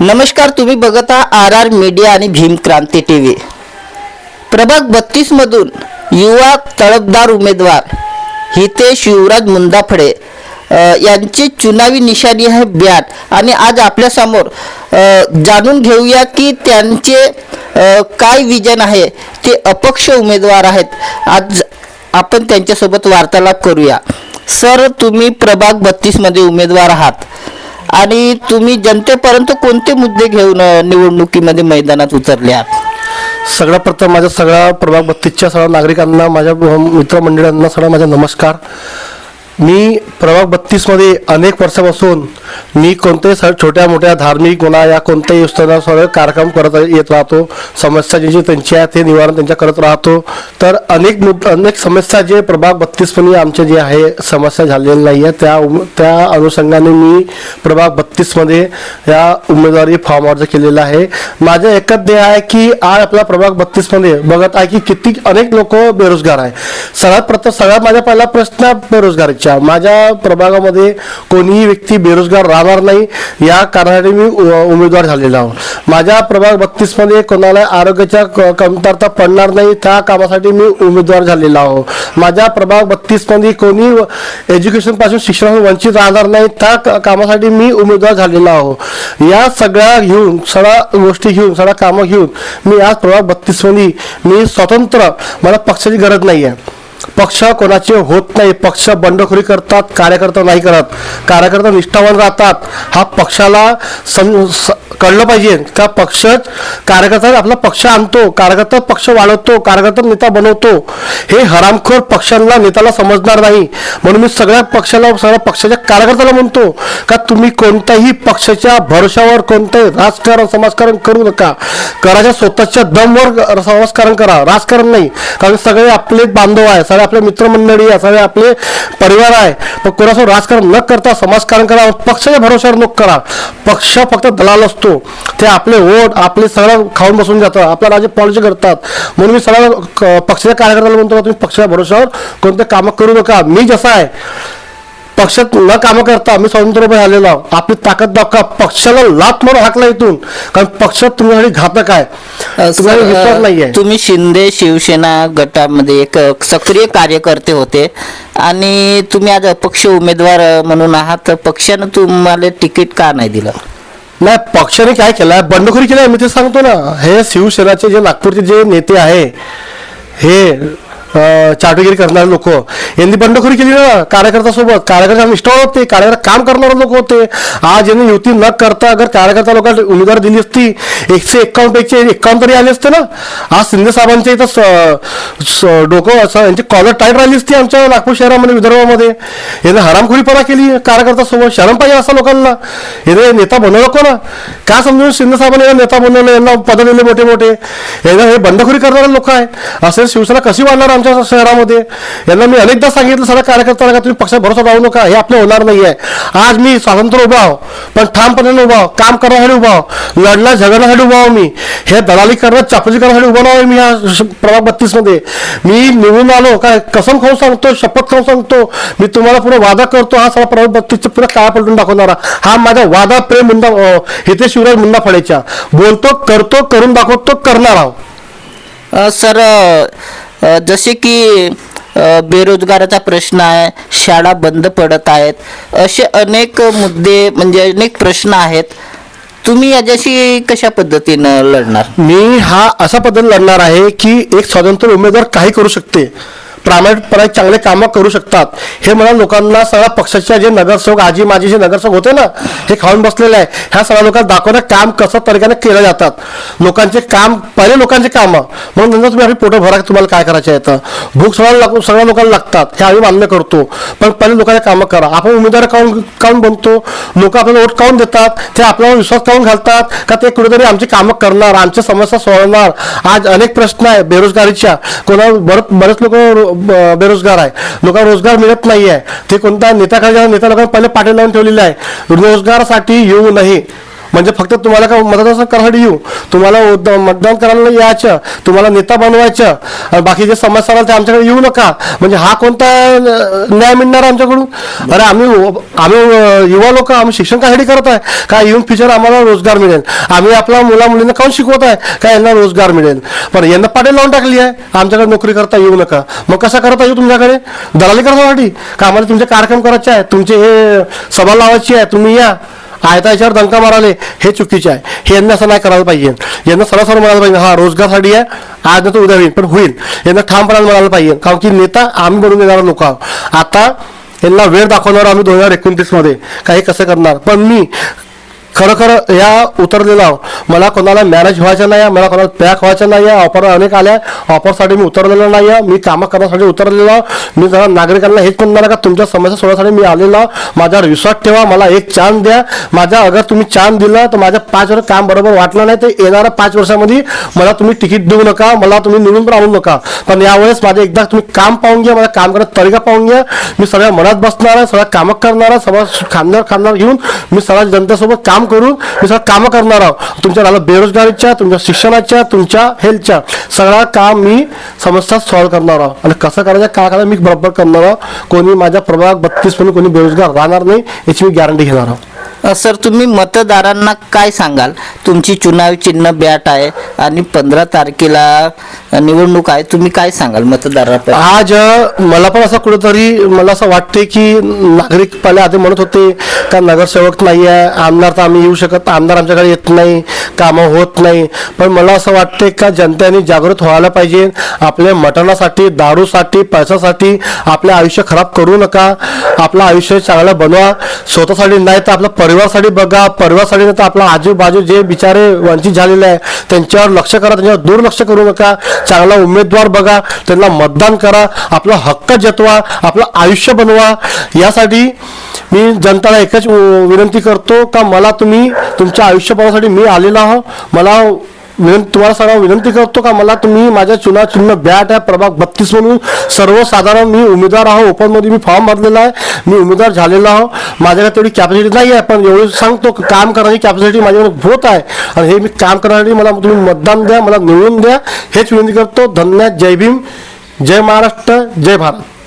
नमस्कार तुम्ही बघता आर आर मीडिया आणि भीम क्रांती टी व्ही प्रभाग बत्तीस मधून युवा तळपदार उमेदवार हितेश युवराज मुंदाफडे यांची चुनावी निशाणी आहे बॅट आणि आज आपल्यासमोर जाणून घेऊया की त्यांचे काय विजन आहे ते अपक्ष उमेदवार आहेत. आज आपण त्यांच्यासोबत वार्तालाप करूया. सर तुम्ही प्रभाग बत्तीसमध्ये उमेदवार आहात. आणि तुम्ही जनतेपर्यंत कोणते मुद्दे घेऊन निवडणुकीमध्ये मैदानात उतरले आहात सगळ्यात प्रथम माझ्या सगळ्या प्रभाग बत्तीसच्या सगळ्या नागरिकांना माझ्या मित्रमंडळांना सगळा माझा नमस्कार. मी प्रभाग बत्तीसमध्ये अनेक वर्षापासून मी कोणते स छोट्या मोठ्या धार्मिक म्हणा या कोणत्याही योजना कार्यक्रम करत येत राहतो. समस्या जी त्यांची आहे ते निवारण त्यांच्या करत राहतो. तर अनेक मुद अनेक समस्या जे प्रभाग बत्तीसपणी आमचे जे आहे समस्या झालेल्या नाही आहे. त्या त्या अनुषंगाने मी प्रभाग बत्तीसमध्ये या उमेदवारी फॉर्म अर्ज केलेला आहे. माझं एकच ध्येय आहे की आज आपला प्रभाग बत्तीसमध्ये बघत आहे की किती अनेक लोक बेरोजगार आहे. सगळ्यात प्रथम सगळ्यात माझा पहिला प्रश्न बेरोजगारीचा. माझ्या प्रभागामध्ये कोणीही व्यक्ती बेरोजगार राहणार नाही. या कारणासाठी मी उमेदवार झालेला आहो. माझ्या प्रभाग बत्तीसमध्ये कोणाला आरोग्याच्या क- कमतरता पडणार नाही त्या कामासाठी मी उमेदवार झालेला आहो. माझ्या प्रभाग बत्तीसमध्ये कोणी एज्युकेशनपासून शिक्षणापासून वंचित राहणार नाही त्या क- कामासाठी मी उमेदवार झालेला आहो. या सगळ्या घेऊन सगळ्या गोष्टी घेऊन सगळ्या कामं घेऊन मी आज प्रभाग बत्तीसमध्ये मी स्वतंत्र मला पक्षाची गरज नाही आहे पक्ष कोणाचे होत नाही. पक्ष बंडखोरी करतात कार्यकर्ता नाही करत. कार्यकर्ता निष्ठावान राहतात. हा पक्षाला सम स- कळलं पाहिजे. का पक्ष कार्यकर्ता आपला पक्ष आणतो कार्यकर्ता पक्ष वाढवतो कार्यकर्ता नेता बनवतो. हे हरामखोर पक्षांना नेत्याला समजणार नाही. म्हणून मी सगळ्या पक्षाला सगळ्या पक्षाच्या कार्यकर्त्याला म्हणतो का तुम्ही कोणत्याही पक्षाच्या भरोशावर कोणतंही राजकारण समाजकारण करू नका. कराच्या स्वतःच्या दमवर समाजकारण करा. राजकारण नाही. कारण सगळे आपले बांधव आहे सगळ्या आपले मित्रमंडळी असावे आपले परिवार आहे. पण कोणासोबत राजकारण न करता समाजकारण करा पक्षाच्या भरोश्यावर नको करा. पक्ष फक्त दलाल असतो. ते आपले वोट आपले सगळं खाऊन बसून जातं आपल्या राज्य पॉलिसी करतात म्हणून मी सगळ्या पक्षाच्या कार्यकर्त्याला म्हणतो तुम्ही पक्षाच्या भरोश्यावर कोणते कामं करू नका. मी जसा आहे पक्षात न कामं करता मी स्वतंत्र उभे झालेलो आहो. आपली ताकद दाखवा. पक्षाला लात मारून हाकला इथून. कारण पक्षात तुमच्यासाठी घातक आहे. अ, तुम्हाला विश्वास सर, नाहीये. तुम्ही शिंदे शिवसेना गटामध्ये एक सक्रिय कार्यकर्ते होते. आणि तुम्ही आज अपक्ष उमेदवार म्हणून आहात. पक्षानं तुम्हाला तिकीट का नाही दिलं? नाही पक्षाने काय केलंय बंडखोरी केली मी ते सांगतो ना. हे शिवसेनाचे जे नागपूरचे जे नेते आहे हे चाटगिरी करणारे लोक. यांनी बंडखोरी केली ना कार्यकर्त्यासोबत. कार्यकर्ता निष्ठावर होते कार्यकर्ता काम करणारे लोक होते. आज यांनी युती न करता अगर कार्यकर्ता लोकांना उमेदवार दिली असती एकशे एक्कावन्न पैकी एक्कावन्न तरी आले असते ना. आज शिंदे साहेबांच्या इथं स- डोकं असं यांची कॉलर टाईट राहिली असती आमच्या नागपूर शहरामध्ये विदर्भामध्ये. याने हरामखोरीपणा केली कार्यकर्त्यासोबत शरम पाहिजे असं लोकांना. याने नेता बनवलं कोणा का समजून शिंदे साहेबांनी यांना नेता बनवलं यांना पद दिले मोठे मोठे यांना हे बंडखोरी करणारे लोक आहे असं शिवसेना कशी वाढणार आमच्या शहरामध्ये. यांना मी अनेकदा सांगितलं सगळ्या कार्यकर्त्यांना का तुम्ही पक्षात भरोसा राहू नका हे आपलं होणार नाही आहे आज मी स्वातंत्र्य उभा आहो पण ठामपणाने उभा काम करण्यासाठी उभा आहो लढला झगडण्यासाठी उभा आहो मी. हे दलाली करणं चापली करण्यासाठी उभा नाही मी ह्या प्रभाग बत्तीसमध्ये. मी निवडून आलो काय कसम खाऊन सांगतो शपथ खाऊन सांगतो मी तुम्हाला पुढे वादा करतो हा सगळा प्रभाग बत्तीसचा पुरा काळा पलटून दाखवणारा. हा माझा वादा प्रेम मुंडा अं, हिते शिवराज मुंडा फळेच्या बोलतो करतो करून दाखवतो करणार आहो. सर जसे की बेरोजगाराचा प्रश्न आहे शाळा बंद पडत आहेत असे अनेक मुद्दे म्हणजे अनेक प्रश्न आहेत. तुम्ही याच्याशी कशा पद्धतीनं लढणार? मी हा असा पद्धत लढणार आहे की एक स्वतंत्र उमेदवार काही करू शकते. प्रामाणिकपणे चांगले कामं करू शकतात. हे मला लोकांना सगळ्या पक्षाच्या जे नगरसेवक आजी माझी जे नगरसेवक होते ना हे खाऊन बसलेले आहे. ह्या सगळ्या लोकांना दाखवणं काम कसं तरीक्याने केलं जातात. लोकांचे काम पहिले लोकांचे कामं. म्हणून नंतर तुम्ही आपली पोटं भरा तुम्हाला काय करायचं आहे तर भूक सगळ्या लागू सगळ्या लोकांना लागतात. हे आम्ही मान्य करतो. पण पहिले लोकांचे कामं करा. आपण उमेदवार काऊन काऊन बनतो. लोक आपल्याला वोट काऊन देतात. ते आपल्यावर विश्वास काऊन घालतात. का ते कुठेतरी आमची कामं करणार आमच्या समस्या सोडवणार. आज अनेक प्रश्न आहे बेरोजगारीच्या. कोणा बरं बरेच लोक बेरोजगार आहे. लोकांना रोजगार मिळत नाही आहे ते कोणत्या नेत्याकडे नेता लोकांना पहिले पाठी लावून ठेवलेले आहे. रोजगारासाठी येऊ नये म्हणजे फक्त तुम्हाला का मतदान करायसाठी येऊ? तुम्हाला मतदान करायला यायचं तुम्हाला नेता बनवायचं आणि बाकी जे समस्या राहिल्या ते आमच्याकडे येऊ नका. म्हणजे हा कोणता न्याय मिळणार आमच्याकडून? अरे आम्ही आम्ही युवा लोक आम्ही शिक्षण कासाठी करत आहे. का येऊन फ्युचर आम्हाला रोजगार मिळेल? आम्ही आपल्या मुला मुलींना काऊन शिकवत आहे? का यांना रोजगार मिळेल? पण यांना पाटील लावून टाकली आहे. आमच्याकडे नोकरी करता येऊ नका. मग कसा करता येऊ तुमच्याकडे? दलाली करण्यासाठी? का आम्हाला तुमचे कार्यक्रम करायचे आहे तुमचे हे सभा लावायची आहे? तुम्ही या. आयता याच्यावर दंका माराले हे चुकीचे आहे. हे यांना असं नाही करायला पाहिजे. यांना सरासर म्हणायला पाहिजे हा रोजगारसाठी आहे आज नाही तर उद्या होईल पण होईल. यांना ठामपणाने म्हणायला पाहिजे. कारण की नेता आम्ही बनवून देणारे लोक आहोत. आता यांना वेळ दाखवणार आम्ही दोन हजार एकोणतीसमध्ये. काही कसं करणार? पण मी खरं खरं या उतरलेला मला कोणाला मॅरेज व्हायचं नाही आहे मला कोणाला पॅक व्हायचं नाही आहे ऑफर अनेक आल्या ऑफरसाठी मी उतरलेलो नाही आहे मी कामं करण्यासाठी उतरलेलो मी जरा नागरिकांना हेच म्हणणार का तुमच्या समस्या सोडवण्यासाठी मी आलेलो माझ्यावर विश्वास ठेवा मला एक चान्स द्या माझ्या अगर तुम्ही चान्स दिला तर माझ्या पाच वर्ष काम बरोबर वाटलं नाही तर येणाऱ्या पाच वर्षामध्ये मला तुम्ही तिकीट देऊ नका मला तुम्ही निवडून पण आणू नका. पण यावेळेस माझे एकदा तुम्ही काम पाहून घ्या मला काम करत तरीका पाहून घ्या. मी सगळ्या मनात बसणार आहे सगळ्या कामं करणार आहे सगळं खांद्यावर खांद्यावर घेऊन मी सगळ्या जनतेसोबत काम करून मी सगळं कामं करणार आहोत तुमच्या झालं बेरोजगारीच्या तुमच्या शिक्षणाच्या तुमच्या हेल्थच्या सगळा काम मी समस्या सॉल्व्ह करणार आहोत आणि कसं करायचं काय करायचं मी बरोबर करणार आहोत कोणी माझ्या प्रभाग बत्तीस म्हणून कोणी बेरोजगार राहणार नाही याची मी गॅरंटी घेणार आहोत सर तुम्ही मतदारांना काय सांगाल? तुमची चुनावी चिन्ह बॅट आहे आणि पंधरा तारखेला निवडणूक आहे. तुम्ही काय सांगाल मतदारांना? आज मला पण असं कुठेतरी मला असं वाटते की नागरिक पहिले आधी म्हणत होते का नगरसेवक नाही आहे आमदार तर आम्ही येऊ शकत आमदार आमच्याकडे येत नाही कामं होत नाही. पण मला असं वाटते का जनतेने जागृत व्हायला पाहिजे आपल्या मटणासाठी दारूसाठी पैशासाठी आपलं आयुष्य खराब करू नका आपलं आयुष्य चांगलं बनवा स्वतःसाठी नाही तर आपलं परिवारासाठी बघा परिवारासाठी तर आपला आजूबाजू जे बिचारे वंचित झालेले आहे त्यांच्यावर लक्ष करा त्यांच्यावर दुर्लक्ष करू नका. चांगला उमेदवार बघा त्यांना मतदान करा आपला हक्क जतवा आपलं आयुष्य बनवा. यासाठी मी जनताला एकच विनंती करतो का मला तुम्ही तुमच्या आयुष्य बनवण्यासाठी मी आलेलो आहो. मला विनंती तुम्हाला सर्व विनंती करतो का? मला तुम्ही माझ्या चुनाव चिन्ह बॅट आहे प्रभाग बत्तीस म्हणून सर्वसाधारण मी उमेदवार आहो. ओपनमध्ये मी फॉर्म भरलेला आहे. मी उमेदवार झालेलो आहो. माझ्याकडे तेवढी कॅपॅसिटी नाही आहे पण एवढं सांगतो काम करण्याची कॅपॅसिटी माझ्याकडे होत आहे. आणि हे मी काम करण्यासाठी मला तुम्ही मतदान द्या मला निवडून द्या. हेच विनंती करतो. धन्यवाद. जय भीम. जय महाराष्ट्र. जय भारत.